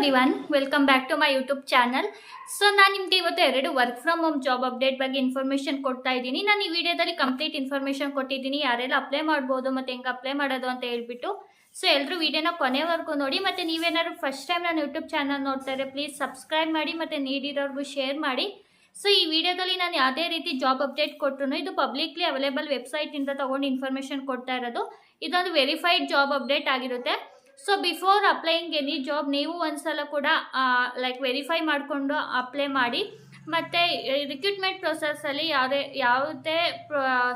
Every one welcome back to my YouTube channel so ನಾನು ನಿಮಗೆ ಇವತ್ತು ಎರಡು work from home job update ಬಗ್ಗೆ ಇನ್ಫಾರ್ಮೇಷನ್ ಕೊಡ್ತಾ ಇದ್ದೀನಿ. ನಾನು ಈ ವಿಡಿಯೋದಲ್ಲಿ ಕಂಪ್ಲೀಟ್ ಇನ್ಫಾರ್ಮೇಷನ್ ಕೊಟ್ಟಿದ್ದೀನಿ. ಯಾರೆಲ್ಲ ಅಪ್ಲೈ ಮಾಡ್ಬೋದು ಮತ್ತು ಹೆಂಗೆ ಅಪ್ಲೈ ಮಾಡೋದು ಅಂತ ಹೇಳ್ಬಿಟ್ಟು. ಸೊ ಎಲ್ಲರೂ ವಿಡಿಯೋನ ಕೊನೆವರೆಗೂ ನೋಡಿ. ಮತ್ತು ನೀವೇನಾದ್ರು ಫಸ್ಟ್ ಟೈಮ್ ನಾನು ಯೂಟ್ಯೂಬ್ ಚಾನಲ್ ನೋಡ್ತಾ ಇದ್ದರೆ ಪ್ಲೀಸ್ ಸಬ್ಸ್ಕ್ರೈಬ್ ಮಾಡಿ ಮತ್ತು ನೀಡಿರೋರ್ಗು ಶೇರ್ ಮಾಡಿ. ಸೊ ಈ ವಿಡಿಯೋದಲ್ಲಿ ನಾನು ಯಾವುದೇ ರೀತಿ ಜಾಬ್ ಅಪ್ಡೇಟ್ ಕೊಟ್ಟರು ಇದು ಪಬ್ಲಿಕ್ಲಿ ಅವೈಲೇಬಲ್ ವೆಬ್ಸೈಟಿಂದ ತೊಗೊಂಡು ಇನ್ಫಾರ್ಮೇಷನ್ ಕೊಡ್ತಾ ಇರೋದು. ಇದೊಂದು ವೆರಿಫೈಡ್ ಜಾಬ್ ಅಪ್ಡೇಟ್ ಆಗಿರುತ್ತೆ. So before applying any job ನೀವು ಒಂದ್ಸಲ ಕೂಡ ಲೈಕ್ ವೆರಿಫೈ ಮಾಡಿಕೊಂಡು ಅಪ್ಲೈ ಮಾಡಿ. ಮತ್ತು ರಿಕ್ರೂಟ್ಮೆಂಟ್ ಪ್ರೊಸೆಸ್ಸಲ್ಲಿ ಯಾವುದೇ ಯಾವುದೇ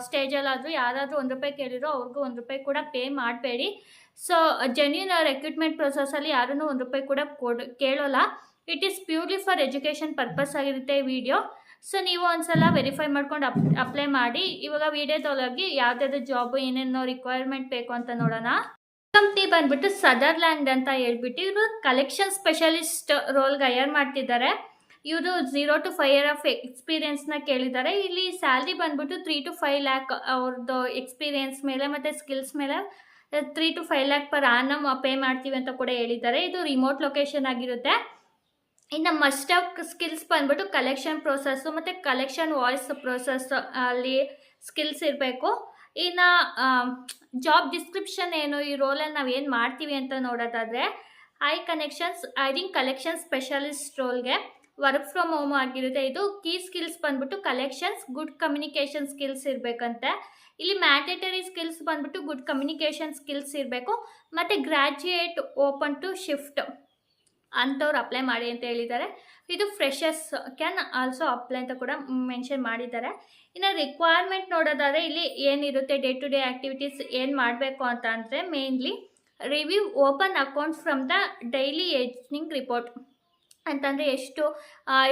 ಸ್ಟೇಜಲ್ಲಾದರೂ ಯಾರಾದರೂ ಒಂದು ರೂಪಾಯಿ ಕೇಳಿರೋ ಅವ್ರಿಗೂ ಒಂದು ರೂಪಾಯಿ ಕೂಡ ಪೇ ಮಾಡಬೇಡಿ. ಸೊ ಜೆನ್ಯೂನ್ ರೆಕ್ರೂಟ್ಮೆಂಟ್ ಪ್ರೊಸೆಸ್ಸಲ್ಲಿ ಯಾರೂ ಒಂದು ರೂಪಾಯಿ ಕೂಡ ಕೊಡ್, ಕೇಳೋಲ್ಲ. It is purely for education purpose ಆಗಿರುತ್ತೆ ವಿಡಿಯೋ ಸೊ ನೀವು ಒಂದ್ಸಲ ವೆರಿಫೈ ಮಾಡ್ಕೊಂಡು ಅಪ್ ಅಪ್ಲೈ ಮಾಡಿ. ಇವಾಗ ವಿಡಿಯೋದೊಳಗೆ ಯಾವುದಾದ್ರು ಜಾಬ್ ಏನೇನೋ ರಿಕ್ವೈರ್ಮೆಂಟ್ ಬೇಕು ಅಂತ ನೋಡೋಣ. ಕಂಪ್ನಿ ಬಂದ್ಬಿಟ್ಟು ಸದರ್ಲ್ಯಾಂಡ್ ಅಂತ ಹೇಳ್ಬಿಟ್ಟು ಇವರು ಕಲೆಕ್ಷನ್ ಸ್ಪೆಷಲಿಸ್ಟ್ ರೋಲ್ಗೆ ಹೈಯರ್ ಮಾಡ್ತಿದ್ದಾರೆ. ಇವರು zero to five year of ಎಕ್ಸ್ಪೀರಿಯನ್ಸ್ನ ಕೇಳಿದ್ದಾರೆ. ಇಲ್ಲಿ ಸ್ಯಾಲ್ರಿ ಬಂದ್ಬಿಟ್ಟು ತ್ರೀ ಟು ಫೈವ್ ಲ್ಯಾಕ್ ಅವ್ರದ್ದು ಎಕ್ಸ್ಪೀರಿಯನ್ಸ್ ಮೇಲೆ ಮತ್ತು ಸ್ಕಿಲ್ಸ್ ಮೇಲೆ three to five lakh per annum pay ಮಾಡ್ತೀವಿ ಅಂತ ಕೂಡ ಹೇಳಿದ್ದಾರೆ. ಇದು ರಿಮೋಟ್ ಲೊಕೇಶನ್ ಆಗಿರುತ್ತೆ. ಇನ್ನು ಮಸ್ಟ್ ಆಫ್ ಸ್ಕಿಲ್ಸ್ ಬಂದ್ಬಿಟ್ಟು ಕಲೆಕ್ಷನ್ ಪ್ರೋಸೆಸ್ಸು ಮತ್ತು ಕಲೆಕ್ಷನ್ ವಾಯ್ಸ್ ಪ್ರೋಸೆಸ್ ಅಲ್ಲಿ ಸ್ಕಿಲ್ಸ್ ಇರಬೇಕು. ಇನ್ನು ಜಾಬ್ ಡಿಸ್ಕ್ರಿಪ್ಷನ್ ಏನು, ಈ ರೋಲಲ್ಲಿ ನಾವು ಏನು ಮಾಡ್ತೀವಿ ಅಂತ ನೋಡೋದಾದರೆ I connections I think collection specialist ರೋಲ್ಗೆ work from home ಆಗಿರುತ್ತೆ. ಇದು ಕೀ ಸ್ಕಿಲ್ಸ್ ಬಂದ್ಬಿಟ್ಟು ಕಲೆಕ್ಷನ್ಸ್ ಗುಡ್ ಕಮ್ಯುನಿಕೇಷನ್ ಸ್ಕಿಲ್ಸ್ ಇರಬೇಕಂತೆ. ಇಲ್ಲಿ ಮ್ಯಾಂಡೇಟರಿ ಸ್ಕಿಲ್ಸ್ ಬಂದ್ಬಿಟ್ಟು ಗುಡ್ ಕಮ್ಯುನಿಕೇಷನ್ ಸ್ಕಿಲ್ಸ್ ಇರಬೇಕು. ಮತ್ತು ಗ್ರ್ಯಾಜುಯೇಟ್ ಓಪನ್ ಟು ಶಿಫ್ಟ್ ಅಂಥವ್ರು ಅಪ್ಲೈ ಮಾಡಿ ಅಂತ ಹೇಳಿದ್ದಾರೆ. ಇದು ಫ್ರೆಶರ್ಸ್ ಕ್ಯಾನ್ ಆಲ್ಸೋ ಅಪ್ಲೈ ಅಂತ ಕೂಡ ಮೆನ್ಷನ್ ಮಾಡಿದ್ದಾರೆ. ಇನ್ನು ರಿಕ್ವೈರ್ಮೆಂಟ್ ನೋಡೋದಾದರೆ ಇಲ್ಲಿ ಏನಿರುತ್ತೆ ಡೇ ಟು ಡೇ ಆ್ಯಕ್ಟಿವಿಟೀಸ್ ಏನು ಮಾಡಬೇಕು ಅಂತ ಅಂದರೆ mainly review open accounts from the daily ageing report ಅಂತಂದರೆ ಎಷ್ಟು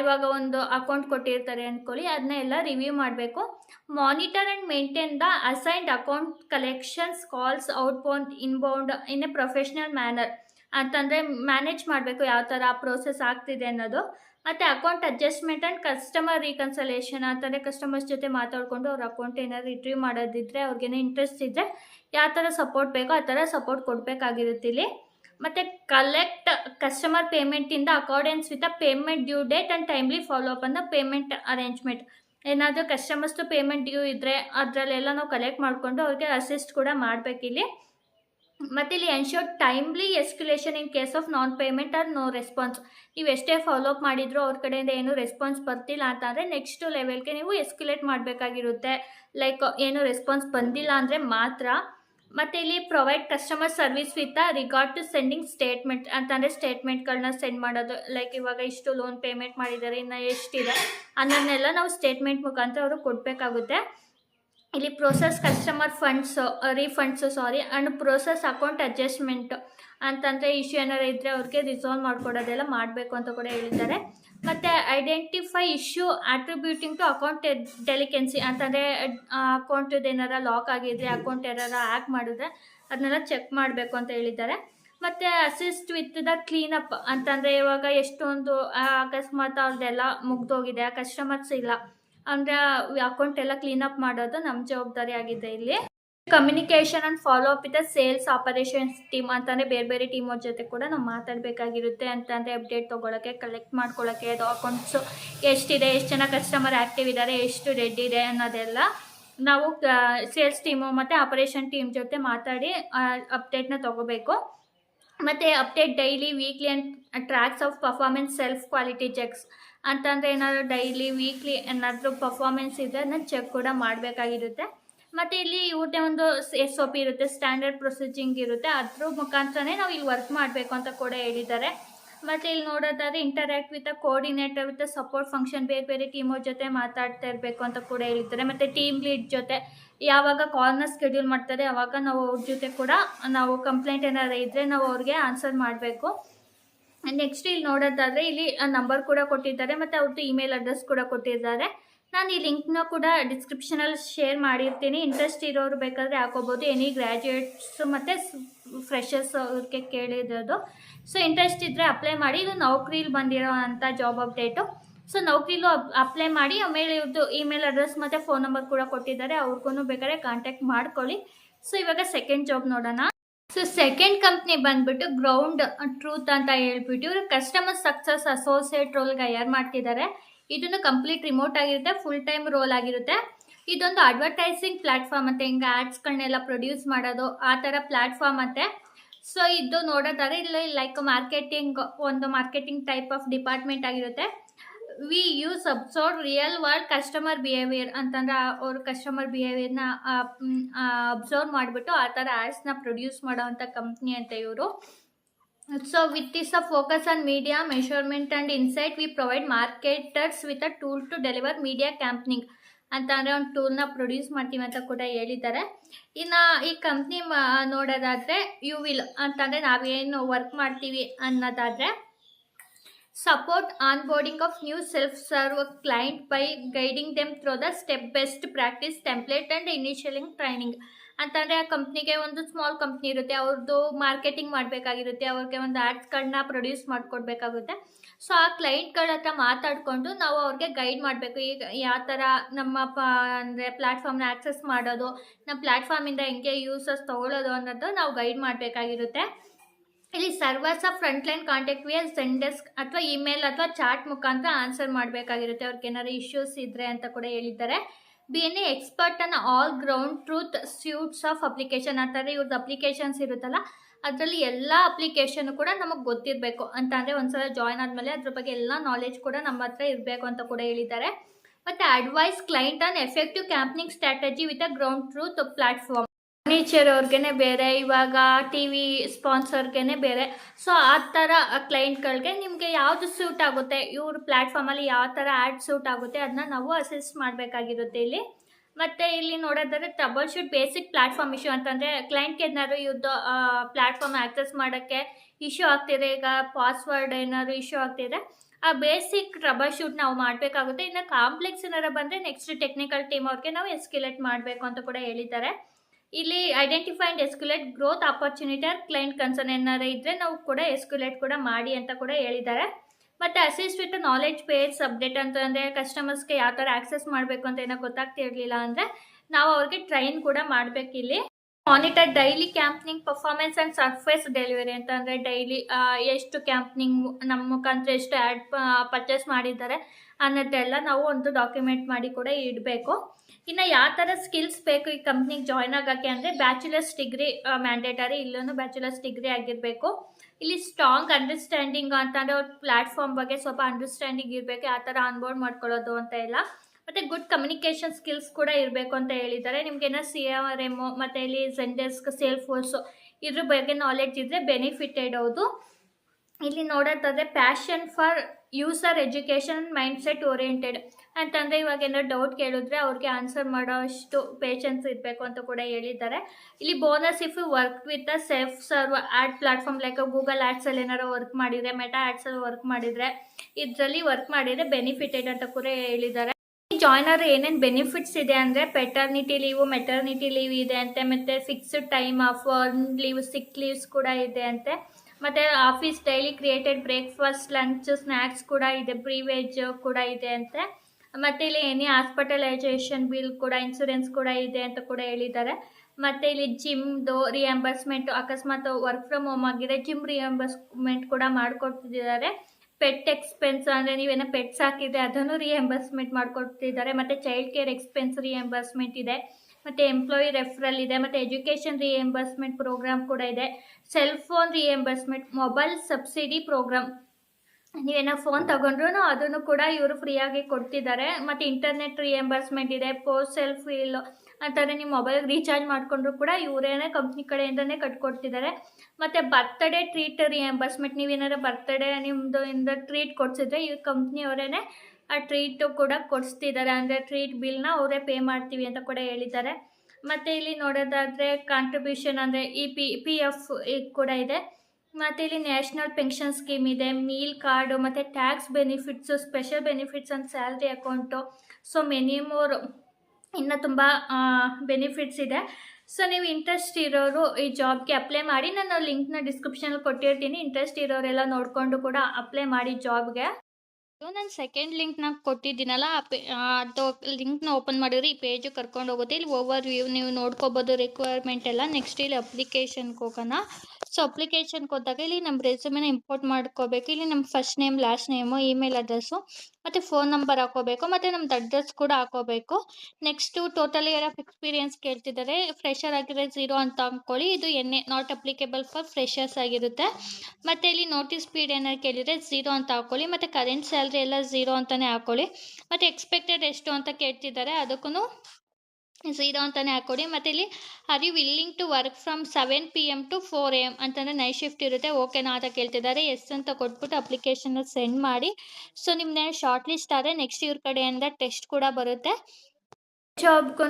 ಇವಾಗ ಒಂದು ಅಕೌಂಟ್ ಕೊಟ್ಟಿರ್ತಾರೆ ಅಂದ್ಕೊಳ್ಳಿ ಅದನ್ನ ಎಲ್ಲ ರಿವ್ಯೂ ಮಾಡಬೇಕು. Monitor and maintain the assigned account collections calls outbound inbound in a professional manner ಅಂತಂದರೆ ಮ್ಯಾನೇಜ್ ಮಾಡಬೇಕು ಯಾವ ಥರ ಪ್ರೋಸೆಸ್ ಆಗ್ತಿದೆ ಅನ್ನೋದು. ಮತ್ತು account adjustment and customer reconciliation ಅಂತಂದರೆ ಕಸ್ಟಮರ್ಸ್ ಜೊತೆ ಮಾತಾಡಿಕೊಂಡು ಅವ್ರ ಅಕೌಂಟ್ ಏನಾದ್ರು ರಿಟ್ರೀವ್ ಮಾಡೋದಿದ್ದರೆ ಅವ್ರಿಗೇನೋ ಇಂಟ್ರೆಸ್ಟ್ ಇದ್ದರೆ ಯಾವ ಥರ ಸಪೋರ್ಟ್ ಬೇಕೋ ಆ ಥರ ಸಪೋರ್ಟ್ ಕೊಡಬೇಕಾಗಿರುತ್ತೆ ಇಲ್ಲಿ. ಮತ್ತು collect customer ಪೇಮೆಂಟಿಂದ accordance with payment due date and timely follow up ಅನ್ನ ಪೇಮೆಂಟ್ ಅರೇಂಜ್ಮೆಂಟ್ ಏನಾದರೂ ಕಸ್ಟಮರ್ಸ್ದು ಪೇಮೆಂಟ್ ಡ್ಯೂ ಇದ್ದರೆ ಅದರಲ್ಲೆಲ್ಲ ನಾವು ಕಲೆಕ್ಟ್ ಮಾಡಿಕೊಂಡು ಅವ್ರಿಗೆ ಅಸಿಸ್ಟ್ ಕೂಡ ಮಾಡಬೇಕಿಲ್ಲಿ. ಮತ್ತು ಇಲ್ಲಿ ensure timely escalation in case of non payment or no response ನೀವು ಎಷ್ಟೇ ಫಾಲೋ ಅಪ್ ಮಾಡಿದ್ರು ಅವ್ರ ಕಡೆಯಿಂದ ಏನು ರೆಸ್ಪಾನ್ಸ್ ಬರ್ತಿಲ್ಲ ಅಂತಂದರೆ ನೆಕ್ಸ್ಟ್ ಲೆವೆಲ್ಗೆ ನೀವು ಎಸ್ಕ್ಯುಲೇಟ್ ಮಾಡಬೇಕಾಗಿರುತ್ತೆ. ಲೈಕ್ ಏನು ರೆಸ್ಪಾನ್ಸ್ ಬಂದಿಲ್ಲ ಅಂದರೆ ಮಾತ್ರ. ಮತ್ತು ಇಲ್ಲಿ provide customer service with regard to sending statement ಅಂತಂದರೆ ಸ್ಟೇಟ್ಮೆಂಟ್ಗಳನ್ನ ಸೆಂಡ್ ಮಾಡೋದು. ಲೈಕ್ ಇವಾಗ ಇಷ್ಟು ಲೋನ್ ಪೇಮೆಂಟ್ ಮಾಡಿದ್ದಾರೆ, ಇನ್ನು ಎಷ್ಟಿದೆ ಅನ್ನೋದನ್ನೆಲ್ಲ ನಾವು ಸ್ಟೇಟ್ಮೆಂಟ್ ಮುಖಾಂತರ ಅವರು ಕೊಡಬೇಕಾಗುತ್ತೆ. ಇಲ್ಲಿ process customer funds refunds sorry and process account adjustment ಅಂತಂದರೆ ಇಶ್ಯೂ ಏನಾರು ಇದ್ದರೆ ಅವ್ರಿಗೆ ರಿಸಾಲ್ವ್ ಮಾಡಿಕೊಡೋದೆಲ್ಲ ಮಾಡಬೇಕು ಅಂತ ಕೂಡ ಹೇಳಿದ್ದಾರೆ. ಮತ್ತು identify issue attributing to account delinquency ಅಂತಂದರೆ ಅಕೌಂಟ್ ಏನಾರ ಲಾಕ್ ಆಗಿದ್ರೆ ಅಕೌಂಟ್ ಏನಾರ ಹ್ಯಾಕ್ ಮಾಡಿದ್ರೆ ಅದನ್ನೆಲ್ಲ ಚೆಕ್ ಮಾಡಬೇಕು ಅಂತ ಹೇಳಿದ್ದಾರೆ. ಮತ್ತು ಅಸಿಸ್ಟ್ ವಿತ್ ದ ಕ್ಲೀನಪ್ ಅಂತಂದರೆ ಇವಾಗ ಎಷ್ಟೊಂದು ಅಕಸ್ಮಾತ್ ಅವ್ರದ್ದೆಲ್ಲ ಮುಗ್ದೋಗಿದೆ ಕಸ್ಟಮರ್ಸ್ ಇಲ್ಲ. ಅಂದರೆ ಅಕೌಂಟ್ ಎಲ್ಲ ಅಪ್ ಮಾಡೋದು ನಮ್ಮ ಜವಾಬ್ದಾರಿ ಆಗಿದೆ ಇಲ್ಲಿ. ಕಮ್ಯುನಿಕೇಷನ್ ಅಂಡ್ ಫಾಲೋ ಅಪ್ ಇದೆ ಸೇಲ್ಸ್ ಆಪರೇಷನ್ಸ್ ಟೀಮ್ ಅಂತಂದರೆ ಬೇರೆ ಬೇರೆ ಟೀಮ್ ಅವ್ರ ಜೊತೆ ಕೂಡ ನಾವು ಮಾತಾಡಬೇಕಾಗಿರುತ್ತೆ ಅಂತಂದರೆ ಅಪ್ಡೇಟ್ ತೊಗೊಳಕ್ಕೆ ಕಲೆಕ್ಟ್ ಮಾಡ್ಕೊಳ್ಳೋಕ್ಕೆ ಅದು ಅಕೌಂಟ್ಸು ಎಷ್ಟಿದೆ, ಎಷ್ಟು ಜನ ಕಸ್ಟಮರ್ ಆ್ಯಕ್ಟಿವ್ ಇದ್ದಾರೆ ಎಷ್ಟು ರೆಡ್ ಇದೆ ಅನ್ನೋದೆಲ್ಲ ನಾವು ಸೇಲ್ಸ್ ಟೀಮು ಮತ್ತೆ ಆಪರೇಷನ್ ಟೀಮ್ ಜೊತೆ ಮಾತಾಡಿ ಅಪ್ಡೇಟ್ನ ತಗೋಬೇಕು. ಮತ್ತು update daily weekly and tracks of performance self quality checks ಅಂತಂದರೆ ಏನಾದರೂ ಡೈಲಿ ವೀಕ್ಲಿ ಏನಾದರೂ ಪರ್ಫಾರ್ಮೆನ್ಸ್ ಇದ್ದರೆ ನಾನು ಚೆಕ್ ಕೂಡ ಮಾಡಬೇಕಾಗಿರುತ್ತೆ. ಮತ್ತು ಇಲ್ಲಿ ಇವ್ರದ್ದೇ ಒಂದು ಎಸ್ ಒ ಪಿ ಇರುತ್ತೆ ಸ್ಟ್ಯಾಂಡರ್ಡ್ ಪ್ರೊಸೀಜಿಂಗ್ ಇರುತ್ತೆ. ಅದ್ರ ಮುಖಾಂತರನೇ ನಾವು ಇಲ್ಲಿ ವರ್ಕ್ ಮಾಡಬೇಕು ಅಂತ ಕೂಡ ಹೇಳಿದ್ದಾರೆ. ಮತ್ತು ಇಲ್ಲಿ ನೋಡೋದಾದ್ರೆ interact with coordinator with support function ಬೇರೆ ಬೇರೆ ಟೀಮವ್ರ ಜೊತೆ ಮಾತಾಡ್ತಾ ಇರಬೇಕು ಅಂತ ಕೂಡ ಹೇಳಿದ್ದಾರೆ. ಮತ್ತು ಟೀಮ್ ಲೀಡ್ ಜೊತೆ ಯಾವಾಗ ಕಾಲ್ನ ಸ್ಕೆಡ್ಯೂಲ್ ಮಾಡ್ತಾರೆ, ಅವಾಗ ನಾವು ಅವ್ರ ಜೊತೆ ಕೂಡ ನಾವು ಕಂಪ್ಲೇಂಟ್ ಏನಾದ್ರು ಇದ್ದರೆ ನಾವು ಅವ್ರಿಗೆ ಆನ್ಸರ್ ಮಾಡಬೇಕು. ನೆಕ್ಸ್ಟ್ ಇಲ್ಲಿ ನೋಡೋದಾದರೆ ಇಲ್ಲಿ ನಂಬರ್ ಕೂಡ ಕೊಟ್ಟಿದ್ದಾರೆ, ಮತ್ತು ಅವ್ರದ್ದು ಇಮೇಲ್ ಅಡ್ರೆಸ್ ಕೂಡ ಕೊಟ್ಟಿದ್ದಾರೆ. ನಾನು ಈ ಲಿಂಕ್ನ ಕೂಡ ಡಿಸ್ಕ್ರಿಪ್ಷನಲ್ಲಿ ಶೇರ್ ಮಾಡಿರ್ತೀನಿ. ಇಂಟ್ರೆಸ್ಟ್ ಇರೋರು ಬೇಕಾದರೆ ಹಾಕೋಬೋದು. ಎನಿ ಗ್ರ್ಯಾಜುಯೇಟ್ಸು ಮತ್ತು ಫ್ರೆಶರ್ಸ್ ಅವ್ರಿಗೆ ಕೇಳಿರೋದು. ಸೊ ಇಂಟ್ರೆಸ್ಟ್ ಇದ್ದರೆ ಅಪ್ಲೈ ಮಾಡಿ. ಇದು ನೌಕರಿಲಿ ಬಂದಿರೋ ಅಂಥ ಜಾಬ್ ಅಪ್ಡೇಟು ಸೊ ನೌಕರಿಲೂ ಅಪ್ಲೈ ಮಾಡಿ. ಆಮೇಲೆ ಇವ್ರದ್ದು ಇಮೇಲ್ ಅಡ್ರೆಸ್ ಮತ್ತು ಫೋನ್ ನಂಬರ್ ಕೂಡ ಕೊಟ್ಟಿದ್ದಾರೆ. ಅವ್ರಿಗೂ ಬೇಕಾದ್ರೆ ಕಾಂಟ್ಯಾಕ್ಟ್ ಮಾಡ್ಕೊಳ್ಳಿ. ಸೊ ಇವಾಗ ಸೆಕೆಂಡ್ ಜಾಬ್ ನೋಡೋಣ. ಸೊ ಸೆಕೆಂಡ್ ಕಂಪ್ನಿ ಬಂದ್ಬಿಟ್ಟು ಗ್ರೌಂಡ್ ಟ್ರೂತ್ ಅಂತ ಹೇಳ್ಬಿಟ್ಟು ಇವರು customer success associate role hire ಮಾಡ್ತಿದ್ದಾರೆ ಇದನ್ನು ಕಂಪ್ಲೀಟ್ ರಿಮೋಟ್ ಆಗಿರುತ್ತೆ ಫುಲ್ ಟೈಮ್ ರೋಲ್ ಆಗಿರುತ್ತೆ. ಇದೊಂದು ಅಡ್ವರ್ಟೈಸಿಂಗ್ ಪ್ಲಾಟ್ಫಾರ್ಮ್ ಅಂತೆ ಹಿಂಗೆ ಆ್ಯಡ್ಸ್ಗಳನ್ನೆಲ್ಲ ಪ್ರೊಡ್ಯೂಸ್ ಮಾಡೋದು, ಆ ಥರ ಪ್ಲಾಟ್ಫಾರ್ಮ್ ಅಂತೆ ಸೊ ಇದು ನೋಡೋದಾದ್ರೆ ಇಲ್ಲಿ ಲೈಕ್ ಮಾರ್ಕೆಟಿಂಗ್ ಒಂದು ಮಾರ್ಕೆಟಿಂಗ್ ಟೈಪ್ ಆಫ್ ಡಿಪಾರ್ಟ್ಮೆಂಟ್ ಆಗಿರುತ್ತೆ. We use observe real world customer behaviour ಅಂತಂದ್ರೆ ಅವ್ರ ಕಸ್ಟಮರ್ ಬಿಹೇವಿಯರ್ನ ಅಬ್ಸರ್ವ್ ಮಾಡಿಬಿಟ್ಟು ಆ ಥರ ಆ್ಯಡ್ಸ್ನ ಪ್ರೊಡ್ಯೂಸ್ ಮಾಡೋವಂಥ ಕಂಪ್ನಿ ಅಂತ ಇವರು. So with is a focus on media measurement and insight we provide marketers with a tool to deliver media campaigning ಅಂತ ಅಂದರೆ ಒಂದು ಟೂಲ್ನ ಪ್ರೊಡ್ಯೂಸ್ ಮಾಡ್ತೀವಿ ಅಂತ ಕೂಡ ಹೇಳಿದ್ದಾರೆ. ಇನ್ನು ಈ ಕಂಪ್ನಿ ನೋಡೋದಾದರೆ ಯು ವಿಲ್ ಅಂತಂದರೆ ನಾವೇನು ವರ್ಕ್ ಮಾಡ್ತೀವಿ ಅನ್ನೋದಾದರೆ onboarding of new self client client by guiding them the step best template and initialing training ಅಂತಂದರೆ ಆ ಕಂಪ್ನಿಗೆ ಒಂದು ಸ್ಮಾಲ್ ಕಂಪ್ನಿ ಇರುತ್ತೆ ಅವ್ರದ್ದು ಮಾರ್ಕೆಟಿಂಗ್ ಮಾಡಬೇಕಾಗಿರುತ್ತೆ, ಅವ್ರಿಗೆ ಒಂದು ಆ್ಯಡ್ಸ್ಗಳನ್ನ ಪ್ರೊಡ್ಯೂಸ್ ಮಾಡಿಕೊಡ್ಬೇಕಾಗುತ್ತೆ. ಸೊ ಆ ಕ್ಲೈಂಟ್ಗಳ ಹತ್ರ ಮಾತಾಡಿಕೊಂಡು ನಾವು ಅವ್ರಿಗೆ ಗೈಡ್ ಮಾಡಬೇಕು. ಈಗ ಯಾವ ಥರ ನಮ್ಮ ಪ, ಅಂದರೆ ಪ್ಲ್ಯಾಟ್ಫಾರ್ಮ್ನ ಆ್ಯಕ್ಸೆಸ್ ಮಾಡೋದು, ನಮ್ಮ ಪ್ಲ್ಯಾಟ್ಫಾರ್ಮಿಂದ ಹೆಂಗೆ ಯೂಸಸ್ ತೊಗೊಳ್ಳೋದು ಅನ್ನೋದು ನಾವು ಗೈಡ್ ಮಾಡಬೇಕಾಗಿರುತ್ತೆ. ಇಲ್ಲಿ servers of front line contact via Zendesk ಅಥವಾ ಇಮೇಲ್ ಅಥವಾ ಚಾಟ್ ಮುಖಾಂತರ ಆನ್ಸರ್ ಮಾಡಬೇಕಾಗಿರುತ್ತೆ. ಅವ್ರಿಗೆ ಏನಾದ್ರು ಇಶ್ಯೂಸ್ ಇದ್ರೆ ಅಂತ ಕೂಡ ಹೇಳಿದ್ದಾರೆ. Be an a expert on all ground truth suites of application ಅಂತಾರೆ ಇವ್ರದ್ದು ಅಪ್ಲಿಕೇಶನ್ಸ್ ಇರುತ್ತಲ್ಲ, ಅದರಲ್ಲಿ ಎಲ್ಲ ಅಪ್ಲಿಕೇಶನ್ ಕೂಡ ನಮಗೆ ಗೊತ್ತಿರಬೇಕು. ಅಂತ ಅಂದರೆ ಒಂದ್ಸಲ ಜಾಯ್ನ್ ಆದಮೇಲೆ ಅದ್ರ ಬಗ್ಗೆ ಎಲ್ಲ ನಾಲೆಜ್ ಕೂಡ ನಮ್ಮ ಹತ್ರ ಇರಬೇಕು ಅಂತ ಕೂಡ ಹೇಳಿದ್ದಾರೆ. ಮತ್ತು advise client on effective campaigning strategy with a ground truth platform furniture ಅವ್ರಿಗೇ ಬೇರೆ, ಇವಾಗ ಟಿ ವಿ ಸ್ಪಾನ್ಸರ್ಗೆ ಬೇರೆ. ಸೊ ಆ ಥರ ಕ್ಲೈಂಟ್ಗಳಿಗೆ ನಿಮಗೆ ಯಾವುದು ಸೂಟ್ ಆಗುತ್ತೆ, ಇವ್ರ ಪ್ಲ್ಯಾಟ್ಫಾರ್ಮಲ್ಲಿ ಯಾವ ಥರ ಆ್ಯಡ್ ಸೂಟ್ ಆಗುತ್ತೆ ಅದನ್ನ ನಾವು ಅಸೆಸ್ ಮಾಡಬೇಕಾಗಿರುತ್ತೆ ಇಲ್ಲಿ. ಮತ್ತು ಇಲ್ಲಿ ನೋಡೋದಾದ್ರೆ troubleshoot basic platform issue ಅಂತಂದರೆ ಕ್ಲೈಂಟ್ಗೆ ಏನಾದ್ರು ಇವ್ರದ್ದು ಪ್ಲ್ಯಾಟ್ಫಾರ್ಮ್ ಆ್ಯಕ್ಸೆಸ್ ಮಾಡೋಕ್ಕೆ ಇಶ್ಯೂ ಆಗ್ತಿದೆ, ಈಗ ಪಾಸ್ವರ್ಡ್ ಏನಾದ್ರು ಇಶ್ಯೂ ಆಗ್ತಿದೆ, ಆ ಬೇಸಿಕ್ ಟ್ರಬಲ್ ಶೂಟ್ ನಾವು ಮಾಡಬೇಕಾಗುತ್ತೆ. ಇನ್ನು ಕಾಂಪ್ಲೆಕ್ಸ್ ಏನಾರು ಬಂದರೆ ನೆಕ್ಸ್ಟ್ ಟೆಕ್ನಿಕಲ್ ಟೀಮ್ ಅವ್ರಿಗೆ ನಾವು ಎಸ್ಕ್ಯುಲೇಟ್ ಮಾಡಬೇಕು ಅಂತ ಕೂಡ ಹೇಳಿದ್ದಾರೆ. ಇಲ್ಲಿ identify and escalate growth opportunity or client concern ಏನಾರು ಇದ್ದರೆ ನಾವು ಕೂಡ ಎಸ್ಕ್ಯುಲೇಟ್ ಕೂಡ ಮಾಡಿ ಅಂತ ಕೂಡ ಹೇಳಿದ್ದಾರೆ. ಮತ್ತು assist with knowledge page update ಅಂತ ಅಂದರೆ ಕಸ್ಟಮರ್ಸ್ಗೆ ಯಾವ ಥರ ಆಕ್ಸೆಸ್ ಮಾಡಬೇಕು ಅಂತ ಏನೋ ಗೊತ್ತಾಗ್ತಿರ್ಲಿಲ್ಲ ಅಂದರೆ ನಾವು ಅವ್ರಿಗೆ ಟ್ರೈನ್ ಕೂಡ ಮಾಡ್ಬೇಕು ಇಲ್ಲಿ. Monitor daily campaigning performance and surface delivery ಅಂತ ಅಂದರೆ ಡೈಲಿ ಎಷ್ಟು ಕ್ಯಾಂಪ್ನಿಂಗ್ ನಮ್ಮ ಮುಖಾಂತರ ಎಷ್ಟು ಆ್ಯಡ್ ಪರ್ಚೇಸ್ ಮಾಡಿದ್ದಾರೆ ಅನ್ನೋದೆಲ್ಲ ನಾವು ಒಂದು ಡಾಕ್ಯುಮೆಂಟ್ ಮಾಡಿ ಕೂಡ ಇಡಬೇಕು. ಇನ್ನು ಯಾವ ಥರ ಸ್ಕಿಲ್ಸ್ ಬೇಕು ಈ ಕಂಪ್ನಿಗೆ ಜಾಯ್ನ್ ಆಗೋಕ್ಕೆ ಅಂದರೆ ಬ್ಯಾಚುಲರ್ಸ್ ಡಿಗ್ರಿ ಮ್ಯಾಂಡೇಟರಿ ಇಲ್ಲೂ ಬ್ಯಾಚುಲರ್ಸ್ ಡಿಗ್ರಿ ಆಗಿರಬೇಕು. ಇಲ್ಲಿ ಸ್ಟ್ರಾಂಗ್ ಅಂಡರ್ಸ್ಟ್ಯಾಂಡಿಂಗ್ ಅಂತಂದರೆ ಅವ್ರ ಪ್ಲ್ಯಾಟ್ಫಾರ್ಮ್ ಬಗ್ಗೆ ಸ್ವಲ್ಪ ಅಂಡರ್ಸ್ಟ್ಯಾಂಡಿಂಗ್ ಇರಬೇಕು, ಯಾವ ಥರ ಆನ್ಬೋರ್ಡ್ ಮಾಡ್ಕೊಳ್ಳೋದು ಅಂತ ಎಲ್ಲ. ಮತ್ತು ಗುಡ್ ಕಮ್ಯುನಿಕೇಷನ್ ಸ್ಕಿಲ್ಸ್ ಕೂಡ ಇರಬೇಕು ಅಂತ ಹೇಳಿದ್ದಾರೆ. ನಿಮಗೇನೋ ಸಿ ಆರ್ ಎಮ್ಮು ಮತ್ತು ಇಲ್ಲಿ ಜೆಂಡರ್ಸ್ಕ್ ಸೇಲ್ ಫೋರ್ಸು ಇದ್ರ ಬಗ್ಗೆ ನಾಲೆಡ್ಜ್ ಇದ್ದರೆ ಬೆನಿಫಿಟೆಡ್ ಹೌದು. ಇಲ್ಲಿ ನೋಡೋದಾದ್ರೆ passion for user education mindset oriented ಅಂತಂದರೆ ಇವಾಗ ಏನಾದ್ರು ಡೌಟ್ ಕೇಳಿದ್ರೆ ಅವ್ರಿಗೆ ಆನ್ಸರ್ ಮಾಡೋ ಅಷ್ಟು ಪೇಷನ್ಸ್ ಇರಬೇಕು ಅಂತ ಕೂಡ ಹೇಳಿದ್ದಾರೆ. ಇಲ್ಲಿ bonus if you work with a self serve ad platform like Google ಆ್ಯಡ್ಸಲ್ಲಿ ಏನಾರು ವರ್ಕ್ ಮಾಡಿದರೆ ಮೆಟಾ ಆ್ಯಡ್ಸಲ್ಲಿ ವರ್ಕ್ ಮಾಡಿದರೆ, ಇದರಲ್ಲಿ ವರ್ಕ್ ಮಾಡಿದರೆ ಬೆನಿಫಿಟೆಡ್ ಅಂತ ಕೂಡ ಹೇಳಿದ್ದಾರೆ. ಜಾಯ್ನರ್ ಏನೇನು ಬೆನಿಫಿಟ್ಸ್ ಇದೆ ಅಂದರೆ ಪೆಟರ್ನಿಟಿ ಲೀವು ಮೆಟರ್ನಿಟಿ ಲೀವ್ ಇದೆ ಅಂತೆ, ಮತ್ತು fixed time off leave sick leaves ಕೂಡ ಇದೆ ಅಂತೆ. ಮತ್ತು office daily created breakfast lunch snacks ಕೂಡ ಇದೆ ಪ್ರೀವೇಜ್ ಕೂಡ ಇದೆ ಅಂತೆ. ಮತ್ತು ಇಲ್ಲಿ ಎನಿ ಹಾಸ್ಪಿಟಲೈಸೇಷನ್ ಬಿಲ್ ಕೂಡ ಇನ್ಸೂರೆನ್ಸ್ ಕೂಡ ಇದೆ ಅಂತ ಕೂಡ ಹೇಳಿದ್ದಾರೆ. ಮತ್ತು ಇಲ್ಲಿ ಜಿಮ್ದು ರಿಯಂಬರ್ಸ್ಮೆಂಟ್ ಅಕಸ್ಮಾತ್ ವರ್ಕ್ ಫ್ರಮ್ ಹೋಮ್ ಆಗಿದೆ ಜಿಮ್ ರಿಯಂಬರ್ಸ್ಮೆಂಟ್ ಕೂಡ ಮಾಡಿಕೊಡ್ತಿದ್ದಾರೆ. ಪೆಟ್ ಎಕ್ಸ್ಪೆನ್ಸ್ ಅಂದರೆ ನೀವೇನೋ ಪೆಟ್ಸ್ ಹಾಕಿದ್ರೆ ಅದನ್ನು ರಿಯಂಬರ್ಸ್ಮೆಂಟ್ ಮಾಡಿಕೊಡ್ತಿದ್ದಾರೆ. ಮತ್ತು ಚೈಲ್ಡ್ ಕೇರ್ ಎಕ್ಸ್ಪೆನ್ಸ್ ರಿಯಂಬರ್ಸ್ಮೆಂಟ್ ಇದೆ. ಮತ್ತು ಎಂಪ್ಲಾಯಿ ರೆಫರಲ್ ಇದೆ. ಮತ್ತು ಎಜುಕೇಷನ್ ರಿಯಂಬರ್ಸ್ಮೆಂಟ್ ಪ್ರೋಗ್ರಾಮ್ ಕೂಡ ಇದೆ. Cell phone reimbursement mobile subsidy program ನೀವೇನೋ ಫೋನ್ ತಗೊಂಡ್ರು ಅದನ್ನು ಕೂಡ ಇವರು ಫ್ರೀಯಾಗಿ ಕೊಡ್ತಿದ್ದಾರೆ. ಮತ್ತು ಇಂಟರ್ನೆಟ್ ರಿಯಂಬರ್ಸ್ಮೆಂಟ್ ಇದೆ ಪೋಸ್ಟ್ ಸೆಲ್ಫ್ ಇಲ್ಲ ಅಂತಾರೆ ನಿಮ್ಮ ಮೊಬೈಲ್ಗೆ ರೀಚಾರ್ಜ್ ಮಾಡಿಕೊಂಡ್ರು ಕೂಡ ಇವರೇನೇ ಕಂಪ್ನಿ ಕಡೆಯಿಂದನೇ ಕಟ್ಕೊಡ್ತಿದ್ದಾರೆ. ಮತ್ತು ಬರ್ತಡೇ ಟ್ರೀಟ್ ರಿಯಂಬರ್ಸ್ಮೆಂಟ್ ನೀವೇನಾರು ಬರ್ತಡೇ ನಿಮ್ಮದು ಇಂದ ಟ್ರೀಟ್ ಕೊಡಿಸಿದ್ರೆ ಈ ಕಂಪ್ನಿಯವರೇ ಆ ಟ್ರೀಟು ಕೂಡ ಕೊಡಿಸ್ತಿದ್ದಾರೆ. ಅಂದರೆ ಟ್ರೀಟ್ ಬಿಲ್ನ ಅವರೇ ಪೇ ಮಾಡ್ತೀವಿ ಅಂತ ಕೂಡ ಹೇಳಿದ್ದಾರೆ. ಮತ್ತು ಇಲ್ಲಿ ನೋಡೋದಾದರೆ ಕಾಂಟ್ರಿಬ್ಯೂಷನ್ ಅಂದರೆ ಇ ಪಿ ಪಿ ಎಫ್ ಕೂಡ ಇದೆ. ಮತ್ತು ಇಲ್ಲಿ ನ್ಯಾಷನಲ್ ಪೆನ್ಷನ್ ಸ್ಕೀಮ್ ಇದೆ ಮೀಲ್ ಕಾರ್ಡು ಮತ್ತು tax benefits special benefits and salary account so many more ಇನ್ನು ತುಂಬ ಬೆನಿಫಿಟ್ಸ್ ಇದೆ. ಸೊ ನೀವು ಇಂಟ್ರೆಸ್ಟ್ ಇರೋರು ಈ ಜಾಬ್ಗೆ ಅಪ್ಲೈ ಮಾಡಿ. ನಾನು ಲಿಂಕ್ನ ಡಿಸ್ಕ್ರಿಪ್ಷನಲ್ಲಿ ಕೊಟ್ಟಿರ್ತೀನಿ. ಇಂಟ್ರೆಸ್ಟ್ ಇರೋರೆಲ್ಲ ನೋಡಿಕೊಂಡು ಕೂಡ ಅಪ್ಲೈ ಮಾಡಿ ಜಾಬ್ಗೆ ನಾನು ಸೆಕೆಂಡ್ ಕೊಟ್ಟಿದ್ದೀನಲ್ಲ, ಆ ಪೇ ಅದು ಲಿಂಕ್ನ ಓಪನ್ ಮಾಡಿದ್ರೆ ಈ ಪೇಜು ಕರ್ಕೊಂಡು ಹೋಗುತ್ತೆ ಇಲ್ಲಿ ಓವರ್ ವ್ಯೂ ನೀವು ನೋಡ್ಕೋಬೋದು ರಿಕ್ವೈರ್ಮೆಂಟ್ ಎಲ್ಲ. ನೆಕ್ಸ್ಟ್ ಇಲ್ಲಿ ಅಪ್ಲಿಕೇಶನ್ಗೆ ಹೋಗೋಣ. ಸೊ ಅಪ್ಲಿಕೇಶನ್ಗೆ ಹೋದಾಗ ಇಲ್ಲಿ ನಮ್ಮ ರೆಸ್ಯೂಮೆನ ಇಂಪೋರ್ಟ್ ಮಾಡ್ಕೋಬೇಕು. ಇಲ್ಲಿ ನಮ್ಮ first name last name email address ಮತ್ತು ಫೋನ್ ನಂಬರ್ ಹಾಕೋಬೇಕು, ಮತ್ತು ನಮ್ದು ಅಡ್ರೆಸ್ ಕೂಡ ಹಾಕೋಬೇಕು. Next total year of experience ಕೇಳ್ತಿದ್ದಾರೆ. ಫ್ರೆಷರ್ ಆಗಿರೋ ಝೀರೋ ಅಂತ ಅಂದ್ಕೊಳ್ಳಿ ಇದು N not applicable for freshers ಆಗಿರುತ್ತೆ. ಮತ್ತು ಇಲ್ಲಿ ನೋಟಿಸ್ ಪೀರಿಯಡ್ ಏನಾದ್ರು ಕೇಳಿದರೆ ಝೀರೋ ಅಂತ ಹಾಕ್ಕೊಳ್ಳಿ ಮತ್ತು ಕರೆಂಟ್ ಸ್ಯಾಲ್ರಿ ಎಲ್ಲ ಝೀರೋ ಅಂತಲೇ ಹಾಕ್ಕೊಳ್ಳಿ ಮತ್ತು ಎಕ್ಸ್ಪೆಕ್ಟೆಡ್ ಎಷ್ಟು ಅಂತ ಕೇಳ್ತಿದ್ದಾರೆ ಅದಕ್ಕೂ ಝೀರೋ ಅಂತಲೇ ಹಾಕ್ಕೊಡಿ. ಮತ್ತು ಇಲ್ಲಿ are you willing to work from seven P M to four M ಅಂತಂದರೆ ನೈಟ್ ಶಿಫ್ಟ್ ಇರುತ್ತೆ. ಓಕೆನಾ ಅಂತ ಕೇಳ್ತಿದ್ದಾರೆ. ಎಸ್ ಅಂತ ಕೊಟ್ಬಿಟ್ಟು ಅಪ್ಲಿಕೇಶನ್ನ ಸೆಂಡ್ ಮಾಡಿ. ಸೊ ನಿಮ್ಮನ್ನ ಶಾರ್ಟ್ ಲಿಸ್ಟ್ ಆದರೆ ನೆಕ್ಸ್ಟ್ ಇವ್ರ ಕಡೆಯಿಂದ ಟೆಸ್ಟ್ ಕೂಡ ಬರುತ್ತೆ. ಜಾಬ್ಗೂ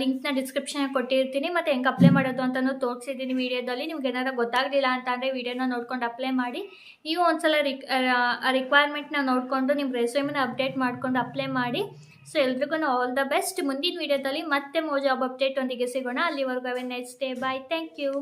ಲಿಂಕ್ನ ಡಿಸ್ಕ್ರಿಪ್ಷನ್ ಕೊಟ್ಟಿರ್ತೀನಿ. ಮತ್ತು ಹೆಂಗೆ ಅಪ್ಲೈ ಮಾಡೋದು ಅಂತಲೂ ತೋರಿಸಿದ್ದೀನಿ ವೀಡಿಯೋದಲ್ಲಿ. ನಿಮ್ಗೆ ಏನಾರು ಗೊತ್ತಾಗಲಿಲ್ಲ ಅಂತ ವೀಡಿಯೋನ ನೋಡ್ಕೊಂಡು ಅಪ್ಲೈ ಮಾಡಿ. ನೀವು ಒಂದ್ಸಲ ರಿಕ್ ರಿಕ್ವೈರ್ಮೆಂಟ್ನ ನೋಡಿಕೊಂಡು ನಿಮ್ಮ ರೆಸ್ಯೂಮನ್ನು ಅಪ್ಡೇಟ್ ಮಾಡ್ಕೊಂಡು ಅಪ್ಲೈ ಮಾಡಿ. ಸೊ ಎಲ್ರಿಗೂ ಆಲ್ ದ ಬೆಸ್ಟ್ ಮುಂದಿನ ವೀಡಿಯೋದಲ್ಲಿ ಮತ್ತೆ ಮೋ ಜಾಬ್ ಅಪ್ಡೇಟ್ ಒಂದಿಗೆ ಸಿಗೋಣ. ಅಲ್ಲಿವರೆಗೂ have a next day bye thank you